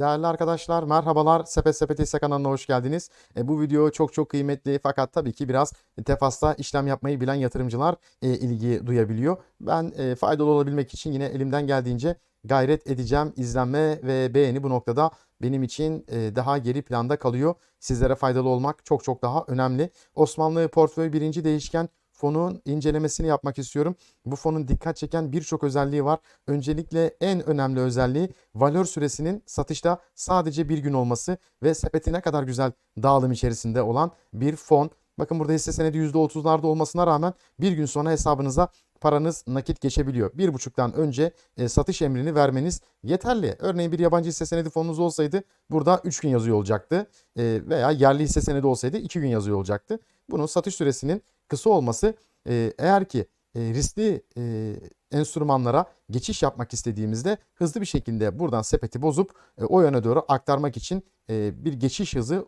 Değerli arkadaşlar merhabalar. Sepet Sepet kanalına hoş geldiniz. E, bu video çok çok kıymetli fakat tabii ki biraz tefasta işlem yapmayı bilen yatırımcılar e, ilgi duyabiliyor. Ben e, faydalı olabilmek için yine elimden geldiğince gayret edeceğim. İzlenme ve beğeni bu noktada benim için e, daha geri planda kalıyor. Sizlere faydalı olmak çok çok daha önemli. Osmanlı portföy birinci değişken fonun incelemesini yapmak istiyorum. Bu fonun dikkat çeken birçok özelliği var. Öncelikle en önemli özelliği valör süresinin satışta sadece bir gün olması ve sepeti ne kadar güzel dağılım içerisinde olan bir fon. Bakın burada hisse senedi %30'larda olmasına rağmen bir gün sonra hesabınıza paranız nakit geçebiliyor. Bir buçuktan önce e, satış emrini vermeniz yeterli. Örneğin bir yabancı hisse senedi fonunuz olsaydı burada 3 gün yazıyor olacaktı. E, veya yerli hisse senedi olsaydı 2 gün yazıyor olacaktı. Bunun satış süresinin kısa olması e, eğer ki e, riskli e, enstrümanlara geçiş yapmak istediğimizde hızlı bir şekilde buradan sepeti bozup e, o yöne doğru aktarmak için bir geçiş hızı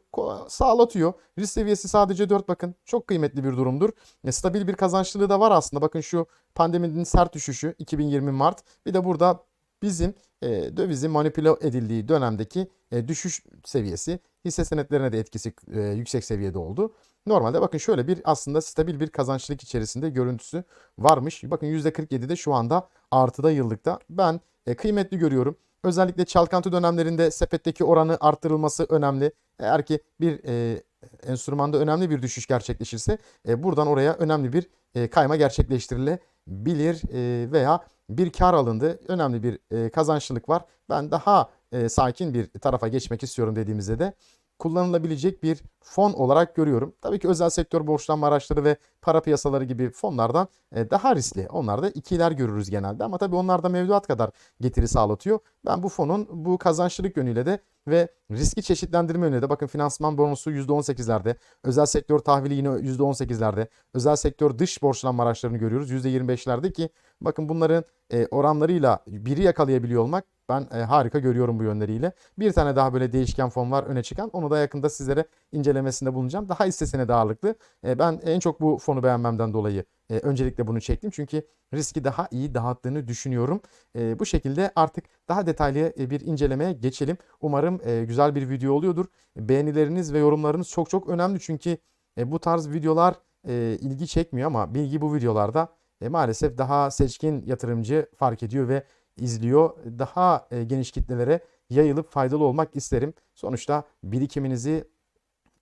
sağlatıyor. Risk seviyesi sadece 4 bakın çok kıymetli bir durumdur. Stabil bir kazançlılığı da var aslında. Bakın şu pandeminin sert düşüşü 2020 Mart bir de burada bizim e, dövizin manipüle edildiği dönemdeki düşüş seviyesi hisse senetlerine de etkisi yüksek seviyede oldu. Normalde bakın şöyle bir aslında stabil bir kazançlılık içerisinde görüntüsü varmış. Bakın %47'de şu anda artıda yıllıkta. Ben e, kıymetli görüyorum. Özellikle çalkantı dönemlerinde sepetteki oranı arttırılması önemli. Eğer ki bir e, enstrümanda önemli bir düşüş gerçekleşirse e, buradan oraya önemli bir e, kayma gerçekleştirilebilir e, veya bir kar alındı. Önemli bir e, kazançlılık var. Ben daha e, sakin bir tarafa geçmek istiyorum dediğimizde de kullanılabilecek bir fon olarak görüyorum. Tabii ki özel sektör borçlanma araçları ve para piyasaları gibi fonlardan e, daha riskli. Onlarda ikiler görürüz genelde ama tabii onlar da mevduat kadar getiri sağlatıyor. Ben bu fonun bu kazançlılık yönüyle de ve riski çeşitlendirme yönüyle de bakın finansman bonusu %18'lerde, özel sektör tahvili yine %18'lerde, özel sektör dış borçlanma araçlarını görüyoruz %25'lerde ki bakın bunların e, oranlarıyla biri yakalayabiliyor olmak ben e, harika görüyorum bu yönleriyle. Bir tane daha böyle değişken fon var öne çıkan. Onu da yakında sizlere incelemesinde bulunacağım. Daha hissesine de ağırlıklı. E, ben en çok bu fonu beğenmemden dolayı e, öncelikle bunu çektim. Çünkü riski daha iyi dağıttığını düşünüyorum. E, bu şekilde artık daha detaylı e, bir incelemeye geçelim. Umarım e, güzel bir video oluyordur. Beğenileriniz ve yorumlarınız çok çok önemli. Çünkü e, bu tarz videolar e, ilgi çekmiyor ama bilgi bu videolarda e, maalesef daha seçkin yatırımcı fark ediyor ve izliyor. Daha e, geniş kitlelere yayılıp faydalı olmak isterim. Sonuçta birikiminizi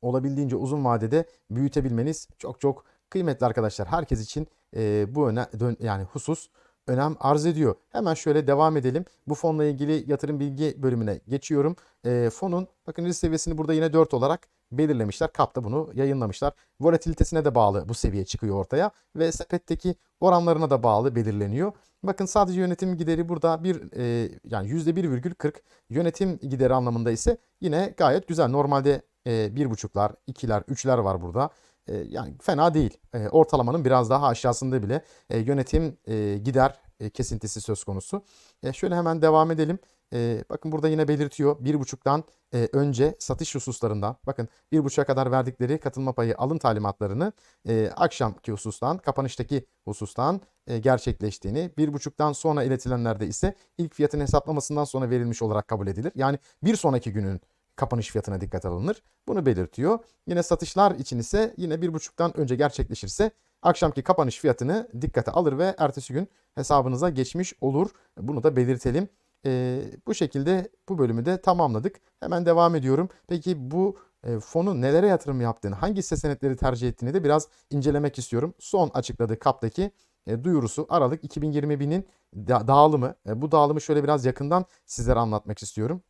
olabildiğince uzun vadede büyütebilmeniz çok çok kıymetli arkadaşlar. Herkes için e, bu öne, yani husus önem arz ediyor. Hemen şöyle devam edelim. Bu fonla ilgili yatırım bilgi bölümüne geçiyorum. E, fonun bakın risk seviyesini burada yine 4 olarak belirlemişler. Kapta bunu yayınlamışlar. Volatilitesine de bağlı bu seviye çıkıyor ortaya ve sepetteki oranlarına da bağlı belirleniyor. Bakın sadece yönetim gideri burada bir e, yani %1,40 yönetim gideri anlamında ise yine gayet güzel. Normalde e, bir buçuklar, ikiler, üçler var burada. E, yani fena değil. E, ortalamanın biraz daha aşağısında bile e, yönetim e, gider e, kesintisi söz konusu. E, şöyle hemen devam edelim. E, bakın burada yine belirtiyor. Bir buçuktan e, önce satış hususlarından bakın bir buçuğa kadar verdikleri katılma payı alım talimatlarını e, akşamki husustan kapanıştaki husustan e, gerçekleştiğini bir buçuktan sonra iletilenlerde ise ilk fiyatın hesaplamasından sonra verilmiş olarak kabul edilir. Yani bir sonraki günün kapanış fiyatına dikkat alınır. Bunu belirtiyor. Yine satışlar için ise yine bir buçuktan önce gerçekleşirse akşamki kapanış fiyatını dikkate alır ve ertesi gün hesabınıza geçmiş olur. Bunu da belirtelim. Ee, bu şekilde bu bölümü de tamamladık. Hemen devam ediyorum. Peki bu e, fonun nelere yatırım yaptığını, hangi hisse senetleri tercih ettiğini de biraz incelemek istiyorum. Son açıkladığı kaptaki e, duyurusu Aralık 2021'nin da- dağılımı. E, bu dağılımı şöyle biraz yakından sizlere anlatmak istiyorum.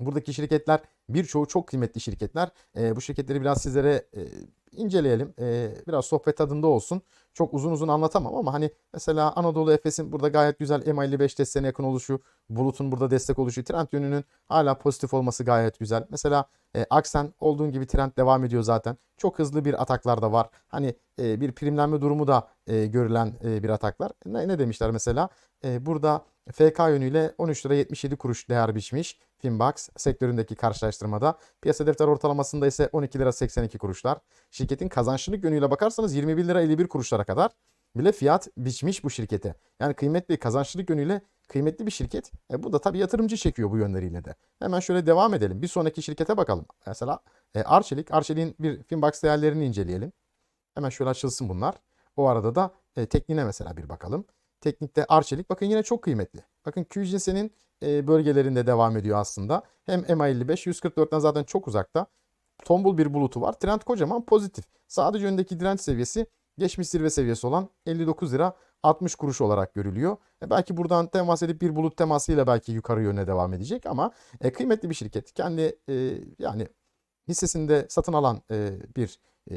Buradaki şirketler birçoğu çok kıymetli şirketler. E, bu şirketleri biraz sizlere e, inceleyelim. E, biraz sohbet tadında olsun. Çok uzun uzun anlatamam ama hani mesela Anadolu Efes'in burada gayet güzel MA55 desteğine yakın oluşu, Bulut'un burada destek oluşu, trend yönünün hala pozitif olması gayet güzel. Mesela e, Aksen olduğun gibi trend devam ediyor zaten. Çok hızlı bir ataklar da var. Hani e, bir primlenme durumu da e, görülen e, bir ataklar. Ne, ne demişler mesela? E, burada FK yönüyle 13 lira 77 kuruş değer biçmiş. Finbox sektöründeki karşılaştırmada. Piyasa defter ortalamasında ise 12 lira 82 kuruşlar. Şirketin kazançlılık yönüyle bakarsanız 21 lira 51 kuruşlara kadar bile fiyat biçmiş bu şirkete. Yani kıymetli kazançlılık yönüyle kıymetli bir şirket. E, bu da tabii yatırımcı çekiyor bu yönleriyle de. Hemen şöyle devam edelim. Bir sonraki şirkete bakalım. Mesela e, Arçelik. Arçelik'in bir Finbox değerlerini inceleyelim. Hemen şöyle açılsın bunlar. O arada da e, tekniğine mesela bir bakalım. Teknikte Arçelik bakın yine çok kıymetli. Bakın QGS'nin e, bölgelerinde devam ediyor aslında. Hem MA55 144'ten zaten çok uzakta. Tombul bir bulutu var. Trend kocaman pozitif. Sadece öndeki direnç seviyesi geçmiş zirve seviyesi olan 59 lira 60 kuruş olarak görülüyor. E belki buradan temas edip bir bulut temasıyla belki yukarı yöne devam edecek ama e, kıymetli bir şirket. Kendi e, yani hissesinde satın alan e, bir e,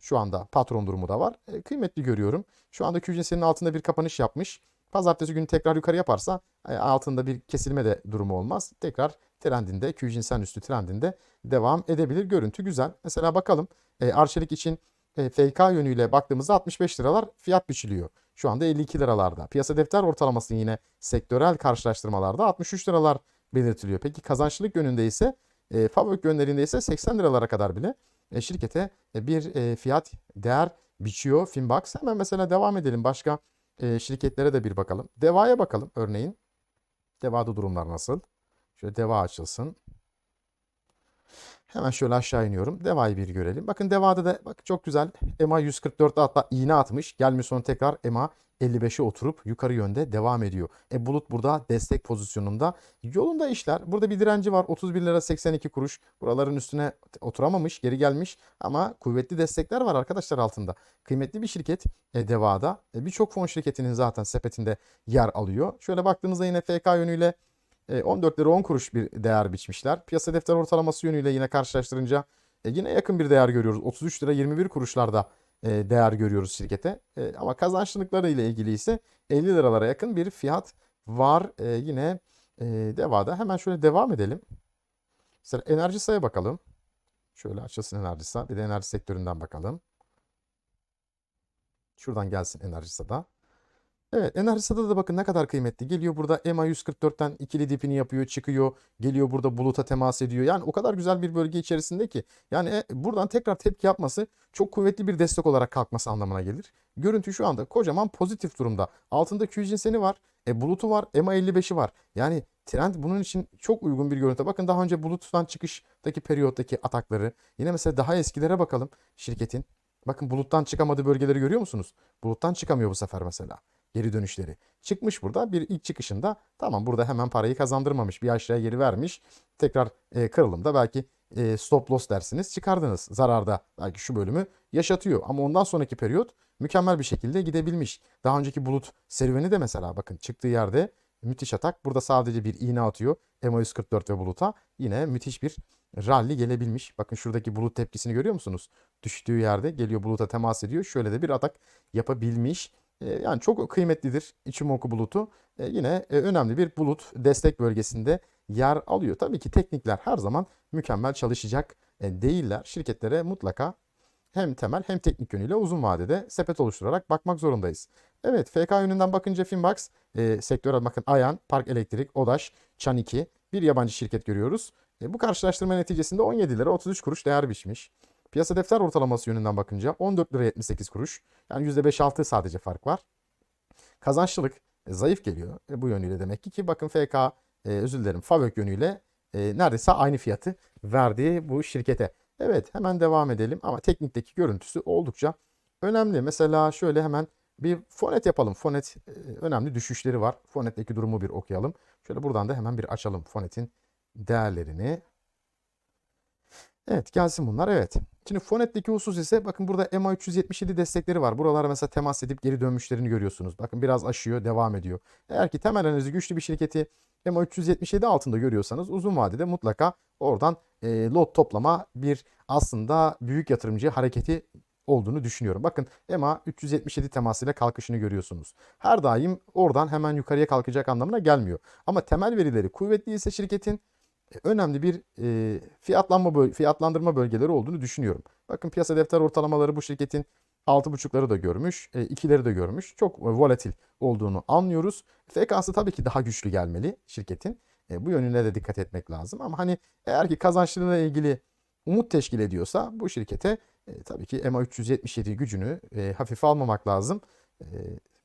şu anda patron durumu da var. E, kıymetli görüyorum. Şu anda QGS'nin altında bir kapanış yapmış. Pazartesi günü tekrar yukarı yaparsa e, altında bir kesilme de durumu olmaz. Tekrar trendinde, QGS'nin üstü trendinde devam edebilir. Görüntü güzel. Mesela bakalım e, Arçelik için e, FK yönüyle baktığımızda 65 liralar fiyat biçiliyor. Şu anda 52 liralarda. Piyasa defter ortalaması yine sektörel karşılaştırmalarda 63 liralar belirtiliyor. Peki kazançlılık yönünde ise e, fabrik yönlerinde ise 80 liralara kadar bile e, şirkete e, bir e, fiyat değer biçiyor Finbox. Hemen mesela devam edelim. Başka e, şirketlere de bir bakalım. Deva'ya bakalım örneğin. Deva'da durumlar nasıl? Şöyle Deva açılsın. Hemen şöyle aşağı iniyorum. Deva'yı bir görelim. Bakın Deva'da da bak çok güzel. EMA 144'te hatta iğne atmış. Gelmiş sonra tekrar EMA 55'e oturup yukarı yönde devam ediyor. E Bulut burada destek pozisyonunda. Yolunda işler. Burada bir direnci var. 31 lira 82 kuruş. Buraların üstüne oturamamış. Geri gelmiş. Ama kuvvetli destekler var arkadaşlar altında. Kıymetli bir şirket e, Deva'da. E, Birçok fon şirketinin zaten sepetinde yer alıyor. Şöyle baktığımızda yine FK yönüyle 14 lira 10 kuruş bir değer biçmişler. Piyasa defter ortalaması yönüyle yine karşılaştırınca e, yine yakın bir değer görüyoruz. 33 lira 21 kuruşlarda e, değer görüyoruz şirkete. E, ama kazançlılıkları ile ilgili ise 50 liralara yakın bir fiyat var yine Deva'da. Hemen şöyle devam edelim. Mesela enerji sayı bakalım. Şöyle açılsın enerji sayı. Bir de enerji sektöründen bakalım. Şuradan gelsin enerji sayı. Evet Enerjisa'da da bakın ne kadar kıymetli. Geliyor burada EMA 144'ten ikili dipini yapıyor, çıkıyor. Geliyor burada buluta temas ediyor. Yani o kadar güzel bir bölge içerisinde ki. Yani e, buradan tekrar tepki yapması çok kuvvetli bir destek olarak kalkması anlamına gelir. Görüntü şu anda kocaman pozitif durumda. Altında Q cinseni var. E, bulutu var. EMA 55'i var. Yani trend bunun için çok uygun bir görüntü. Bakın daha önce buluttan çıkıştaki periyottaki atakları. Yine mesela daha eskilere bakalım şirketin. Bakın buluttan çıkamadığı bölgeleri görüyor musunuz? Buluttan çıkamıyor bu sefer mesela geri dönüşleri. Çıkmış burada bir ilk çıkışında tamam burada hemen parayı kazandırmamış bir aşağıya geri vermiş. Tekrar e, kırılımda belki e, stop loss dersiniz çıkardınız zararda belki şu bölümü yaşatıyor. Ama ondan sonraki periyot mükemmel bir şekilde gidebilmiş. Daha önceki bulut serüveni de mesela bakın çıktığı yerde müthiş atak. Burada sadece bir iğne atıyor EMA 144 ve buluta yine müthiş bir rally gelebilmiş. Bakın şuradaki bulut tepkisini görüyor musunuz? Düştüğü yerde geliyor buluta temas ediyor. Şöyle de bir atak yapabilmiş. Yani çok kıymetlidir Ichimoku bulutu. Yine önemli bir bulut destek bölgesinde yer alıyor. Tabii ki teknikler her zaman mükemmel çalışacak değiller. Şirketlere mutlaka hem temel hem teknik yönüyle uzun vadede sepet oluşturarak bakmak zorundayız. Evet FK yönünden bakınca Finbox e, sektöre bakın Ayan, Park Elektrik, Odaş, Çan2 bir yabancı şirket görüyoruz. E, bu karşılaştırma neticesinde 17 lira 33 kuruş değer biçmiş. Piyasa defter ortalaması yönünden bakınca 14 lira 78 kuruş. Yani %5-6 sadece fark var. Kazançlılık e, zayıf geliyor e, bu yönüyle demek ki ki bakın FK e, özür dilerim Favök yönüyle e, neredeyse aynı fiyatı verdiği bu şirkete. Evet hemen devam edelim ama teknikteki görüntüsü oldukça önemli. Mesela şöyle hemen bir fonet yapalım. Fonet e, önemli düşüşleri var. Fonet'teki durumu bir okuyalım. Şöyle buradan da hemen bir açalım Fonet'in değerlerini. Evet gelsin bunlar evet. Şimdi Fonet'teki husus ise bakın burada EMA 377 destekleri var. Buralara mesela temas edip geri dönmüşlerini görüyorsunuz. Bakın biraz aşıyor devam ediyor. Eğer ki temel analizi güçlü bir şirketi EMA 377 altında görüyorsanız uzun vadede mutlaka oradan e, lot toplama bir aslında büyük yatırımcı hareketi olduğunu düşünüyorum. Bakın EMA 377 temasıyla kalkışını görüyorsunuz. Her daim oradan hemen yukarıya kalkacak anlamına gelmiyor. Ama temel verileri kuvvetli ise şirketin önemli bir e, fiyatlanma böl fiyatlandırma bölgeleri olduğunu düşünüyorum. Bakın piyasa defter ortalamaları bu şirketin 6.5'ları da görmüş, e, 2'leri de görmüş. Çok volatil olduğunu anlıyoruz. FK'sı tabii ki daha güçlü gelmeli şirketin. E, bu yönüne de dikkat etmek lazım. Ama hani eğer ki kazançlılığıyla ilgili umut teşkil ediyorsa bu şirkete e, tabii ki EMA 377 gücünü e, hafife almamak lazım. E,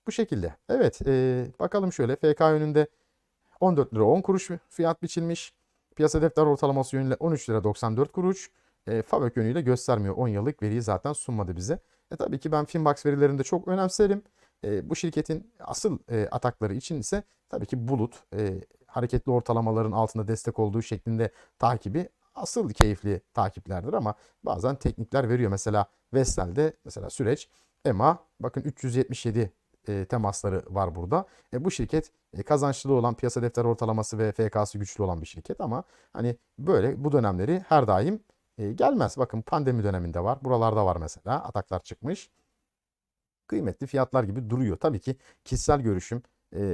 bu şekilde. Evet e, bakalım şöyle FK yönünde 14 lira 10 kuruş fiyat biçilmiş. Piyasa defter ortalaması yönüyle 13 lira 94 kuruş. E, Fabök yönüyle göstermiyor. 10 yıllık veriyi zaten sunmadı bize. E, tabii ki ben Finbox verilerinde çok önemserim. E, bu şirketin asıl e, atakları için ise tabii ki bulut e, hareketli ortalamaların altında destek olduğu şeklinde takibi asıl keyifli takiplerdir ama bazen teknikler veriyor. Mesela Vestel'de mesela süreç EMA bakın 377 e, temasları var burada. E, bu şirket e, kazançlı olan piyasa defter ortalaması ve FK'sı güçlü olan bir şirket ama hani böyle bu dönemleri her daim e, gelmez. Bakın pandemi döneminde var. Buralarda var mesela. Ataklar çıkmış. Kıymetli fiyatlar gibi duruyor. Tabii ki kişisel görüşüm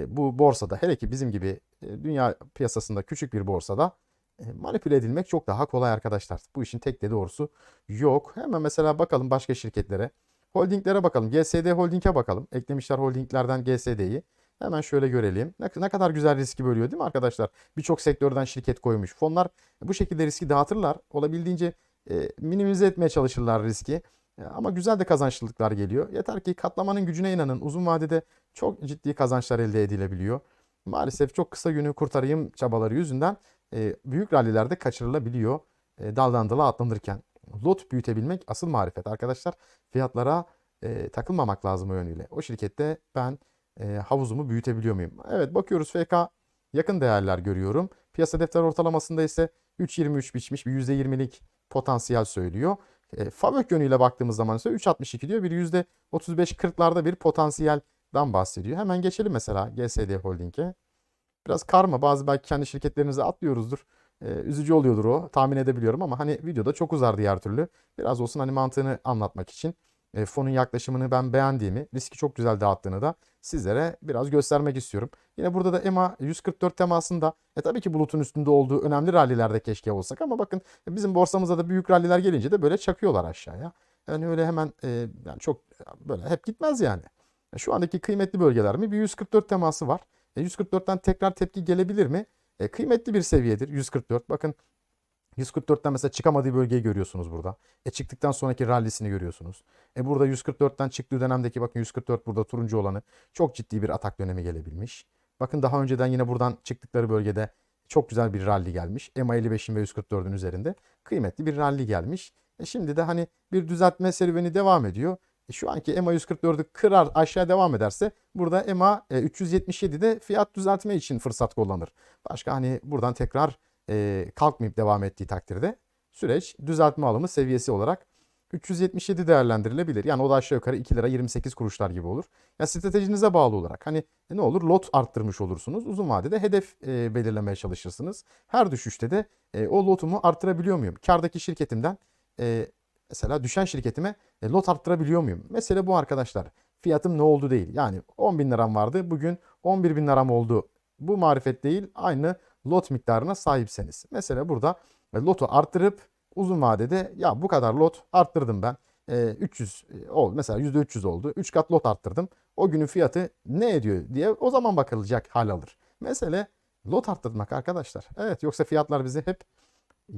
bu borsada hele ki bizim gibi dünya piyasasında küçük bir borsada manipüle edilmek çok daha kolay arkadaşlar. Bu işin tek de doğrusu yok. Hemen mesela bakalım başka şirketlere. Holdinglere bakalım. GSD Holding'e bakalım. Eklemişler holdinglerden GSD'yi. Hemen şöyle görelim. Ne, ne kadar güzel riski bölüyor değil mi arkadaşlar? Birçok sektörden şirket koymuş. Fonlar bu şekilde riski dağıtırlar. Olabildiğince e, minimize etmeye çalışırlar riski. E, ama güzel de kazançlılıklar geliyor. Yeter ki katlamanın gücüne inanın. Uzun vadede çok ciddi kazançlar elde edilebiliyor. Maalesef çok kısa günü kurtarayım çabaları yüzünden e, büyük rallilerde kaçırılabiliyor. E, daldan dala atlanırken. Lot büyütebilmek asıl marifet arkadaşlar. Fiyatlara e, takılmamak lazım o yönüyle. O şirkette ben e, havuzumu büyütebiliyor muyum? Evet bakıyoruz FK yakın değerler görüyorum. Piyasa defter ortalamasında ise 3.23 biçmiş bir %20'lik potansiyel söylüyor. E, Favök yönüyle baktığımız zaman ise 3.62 diyor. Bir %35-40'larda bir potansiyelden bahsediyor. Hemen geçelim mesela GSD Holding'e. Biraz karma bazı belki kendi şirketlerinize atlıyoruzdur. Ee, üzücü oluyordur o tahmin edebiliyorum ama hani videoda çok uzar diğer türlü. Biraz olsun hani mantığını anlatmak için e, fonun yaklaşımını ben beğendiğimi, riski çok güzel dağıttığını da sizlere biraz göstermek istiyorum. Yine burada da EMA 144 temasında e tabii ki bulutun üstünde olduğu önemli rallilerde keşke olsak ama bakın e, bizim borsamıza da büyük ralliler gelince de böyle çakıyorlar aşağıya. Yani öyle hemen e, yani çok böyle hep gitmez yani. E, şu andaki kıymetli bölgeler mi? Bir 144 teması var. E, 144'ten tekrar tepki gelebilir mi? E, kıymetli bir seviyedir 144. Bakın 144'ten mesela çıkamadığı bölgeyi görüyorsunuz burada. E çıktıktan sonraki rallisini görüyorsunuz. E burada 144'ten çıktığı dönemdeki bakın 144 burada turuncu olanı çok ciddi bir atak dönemi gelebilmiş. Bakın daha önceden yine buradan çıktıkları bölgede çok güzel bir rally gelmiş. EMA 55'in ve 144'ün üzerinde kıymetli bir rally gelmiş. E şimdi de hani bir düzeltme serüveni devam ediyor. E şu anki EMA 144'ü kırar aşağı devam ederse burada EMA e, 377'de fiyat düzeltme için fırsat kullanır. Başka hani buradan tekrar e, kalkmayıp devam ettiği takdirde süreç düzeltme alımı seviyesi olarak 377 değerlendirilebilir. Yani o da aşağı yukarı 2 lira 28 kuruşlar gibi olur. Ya stratejinize bağlı olarak hani ne olur lot arttırmış olursunuz. Uzun vadede hedef e, belirlemeye çalışırsınız. Her düşüşte de e, o lotumu arttırabiliyor muyum? Kardaki şirketimden e, mesela düşen şirketime e, lot arttırabiliyor muyum? Mesele bu arkadaşlar. Fiyatım ne oldu değil. Yani 10 bin liram vardı. Bugün 11 bin liram oldu. Bu marifet değil. Aynı lot miktarına sahipseniz. Mesela burada e, lotu arttırıp uzun vadede ya bu kadar lot arttırdım ben. E, 300 e, oldu. Mesela %300 oldu. 3 kat lot arttırdım. O günün fiyatı ne ediyor diye o zaman bakılacak hal alır. Mesele lot arttırmak arkadaşlar. Evet yoksa fiyatlar bizi hep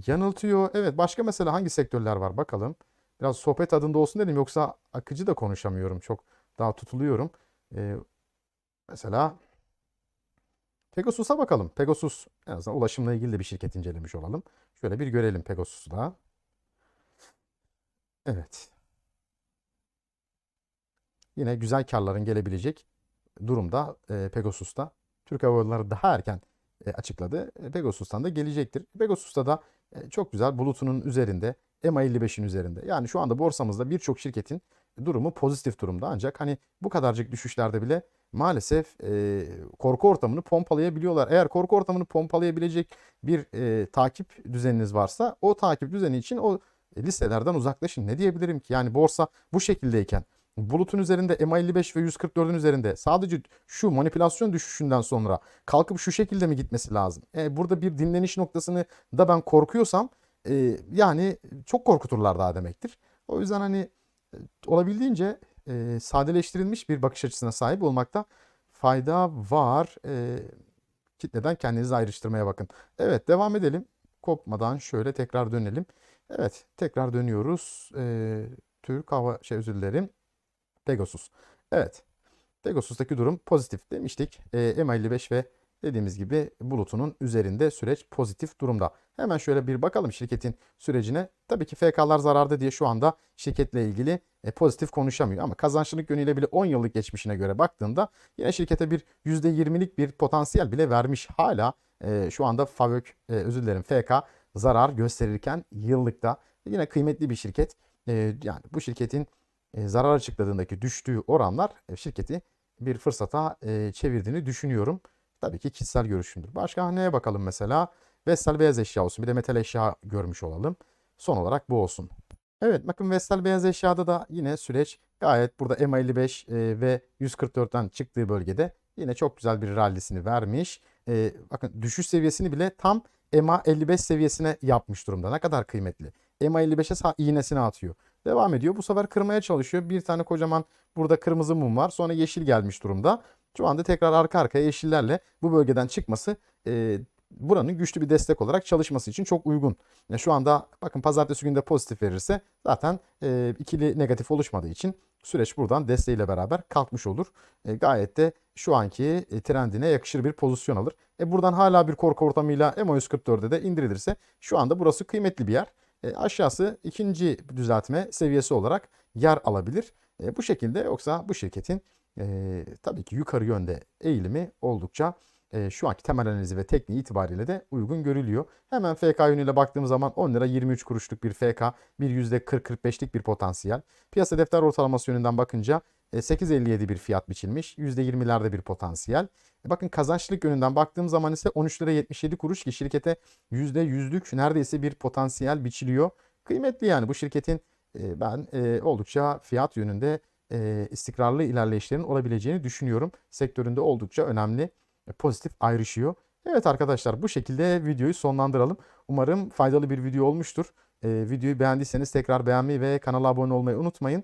yanıltıyor. Evet başka mesela hangi sektörler var bakalım. Biraz sohbet adında olsun dedim yoksa akıcı da konuşamıyorum. Çok daha tutuluyorum. Ee, mesela Pegasus'a bakalım. Pegasus en azından ulaşımla ilgili de bir şirket incelemiş olalım. Şöyle bir görelim Pegasus'u da. Evet. Yine güzel karların gelebilecek durumda e, Pegasus'ta. Türk Hava Yolları daha erken e, açıkladı. E, Pegasus'tan da gelecektir. Pegasus'ta da çok güzel bulutunun üzerinde, EMA 55'in üzerinde. Yani şu anda borsamızda birçok şirketin durumu pozitif durumda. Ancak hani bu kadarcık düşüşlerde bile maalesef e, korku ortamını pompalayabiliyorlar. Eğer korku ortamını pompalayabilecek bir e, takip düzeniniz varsa o takip düzeni için o listelerden uzaklaşın. Ne diyebilirim ki? Yani borsa bu şekildeyken bulutun üzerinde MA55 ve 144'ün üzerinde sadece şu manipülasyon düşüşünden sonra kalkıp şu şekilde mi gitmesi lazım? E, burada bir dinleniş noktasını da ben korkuyorsam e, yani çok korkuturlar daha demektir. O yüzden hani e, olabildiğince e, sadeleştirilmiş bir bakış açısına sahip olmakta fayda var. E, kitleden kendinizi ayrıştırmaya bakın. Evet devam edelim. Kopmadan şöyle tekrar dönelim. Evet tekrar dönüyoruz. E, Türk hava şey özür dilerim. Pegasus. Evet. Pegasus'taki durum pozitif demiştik. E, M55 ve dediğimiz gibi bulutunun üzerinde süreç pozitif durumda. Hemen şöyle bir bakalım şirketin sürecine. Tabii ki FK'lar zararda diye şu anda şirketle ilgili e, pozitif konuşamıyor. Ama kazançlılık yönüyle bile 10 yıllık geçmişine göre baktığında yine şirkete bir %20'lik bir potansiyel bile vermiş. Hala e, şu anda FAVÖK, e, özür dilerim FK zarar gösterirken yıllıkta yine kıymetli bir şirket. E, yani bu şirketin zarar açıkladığındaki düştüğü oranlar e, şirketi bir fırsata e, çevirdiğini düşünüyorum. Tabii ki kişisel görüşümdür. Başka neye bakalım mesela? Vestel beyaz eşya olsun. Bir de metal eşya görmüş olalım. Son olarak bu olsun. Evet bakın Vestel beyaz eşyada da yine süreç gayet burada M55 e, ve 144'ten çıktığı bölgede yine çok güzel bir rallisini vermiş. E, bakın düşüş seviyesini bile tam EMA 55 seviyesine yapmış durumda. Ne kadar kıymetli. EMA 55'e sağ iğnesini atıyor. Devam ediyor. Bu sefer kırmaya çalışıyor. Bir tane kocaman burada kırmızı mum var. Sonra yeşil gelmiş durumda. Şu anda tekrar arka arkaya yeşillerle bu bölgeden çıkması e, buranın güçlü bir destek olarak çalışması için çok uygun. Yani şu anda bakın pazartesi günde pozitif verirse zaten e, ikili negatif oluşmadığı için süreç buradan desteğiyle beraber kalkmış olur. E, gayet de şu anki e, trendine yakışır bir pozisyon alır. E, buradan hala bir korku ortamıyla MO144'e de indirilirse şu anda burası kıymetli bir yer. E, aşağısı ikinci düzeltme seviyesi olarak yer alabilir. E, bu şekilde yoksa bu şirketin e, tabii ki yukarı yönde eğilimi oldukça e, şu anki temel analizi ve tekniği itibariyle de uygun görülüyor. Hemen FK yönüyle baktığımız zaman 10 lira 23 kuruşluk bir FK, bir %40-45'lik bir potansiyel. Piyasa defter ortalaması yönünden bakınca 8.57 bir fiyat biçilmiş, %20'lerde bir potansiyel. E, bakın kazançlılık yönünden baktığım zaman ise 13 lira 77 kuruş ki şirkete %100'lük neredeyse bir potansiyel biçiliyor. Kıymetli yani bu şirketin e, ben e, oldukça fiyat yönünde e, istikrarlı ilerleyişlerin olabileceğini düşünüyorum. Sektöründe oldukça önemli, e, pozitif ayrışıyor. Evet arkadaşlar bu şekilde videoyu sonlandıralım. Umarım faydalı bir video olmuştur. E, videoyu beğendiyseniz tekrar beğenmeyi ve kanala abone olmayı unutmayın.